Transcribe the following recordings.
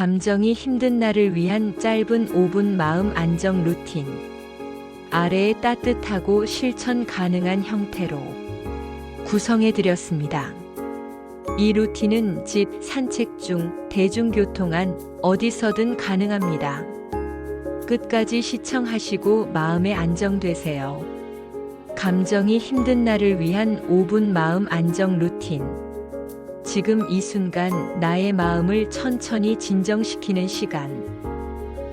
감정이 힘든 날을 위한 짧은 5분 마음 안정 루틴. 아래에 따뜻하고 실천 가능한 형태로 구성해 드렸습니다. 이 루틴은 집, 산책 중, 대중교통 안, 어디서든 가능합니다. 끝까지 시청하시고 마음에 안정되세요. 감정이 힘든 날을 위한 5분 마음 안정 루틴. 지금 이 순간 나의 마음을 천천히 진정시키는 시간.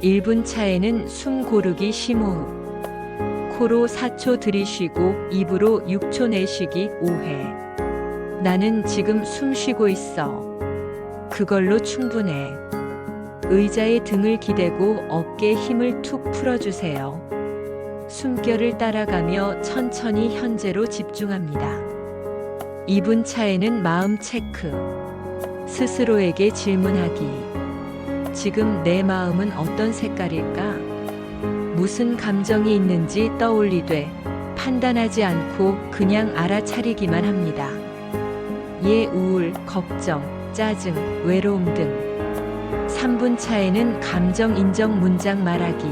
1분 차에는 숨 고르기 심호흡. 코로 4초 들이쉬고 입으로 6초 내쉬기 5회. 나는 지금 숨 쉬고 있어. 그걸로 충분해. 의자에 등을 기대고 어깨 힘을 툭 풀어주세요. 숨결을 따라가며 천천히 현재로 집중합니다. 2분 차에는 마음 체크. 스스로에게 질문하기. 지금 내 마음은 어떤 색깔일까? 무슨 감정이 있는지 떠올리되 판단하지 않고 그냥 알아차리기만 합니다. 예, 우울, 걱정, 짜증, 외로움 등. 3분 차에는 감정 인정 문장 말하기.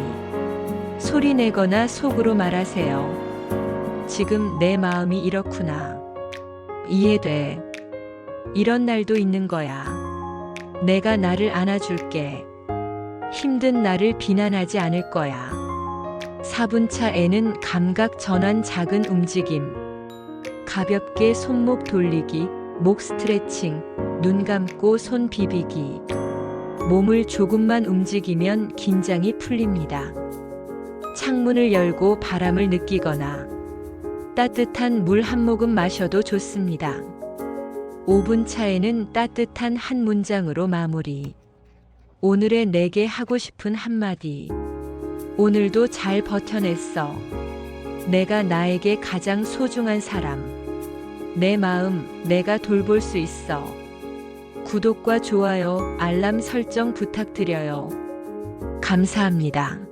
소리 내거나 속으로 말하세요. 지금 내 마음이 이렇구나. 이해돼. 이런 날도 있는 거야. 내가 나를 안아줄게. 힘든 나를 비난하지 않을 거야. 4분 차에는 감각 전환 작은 움직임. 가볍게 손목 돌리기, 목 스트레칭, 눈 감고 손 비비기. 몸을 조금만 움직이면 긴장이 풀립니다. 창문을 열고 바람을 느끼거나 따뜻한 물 한 모금 마셔도 좋습니다. 5분 차에는 따뜻한 한 문장으로 마무리. 오늘의 내게 하고 싶은 한마디. 오늘도 잘 버텨냈어. 내가 나에게 가장 소중한 사람. 내 마음, 내가 돌볼 수 있어. 구독과 좋아요, 알람 설정 부탁드려요. 감사합니다.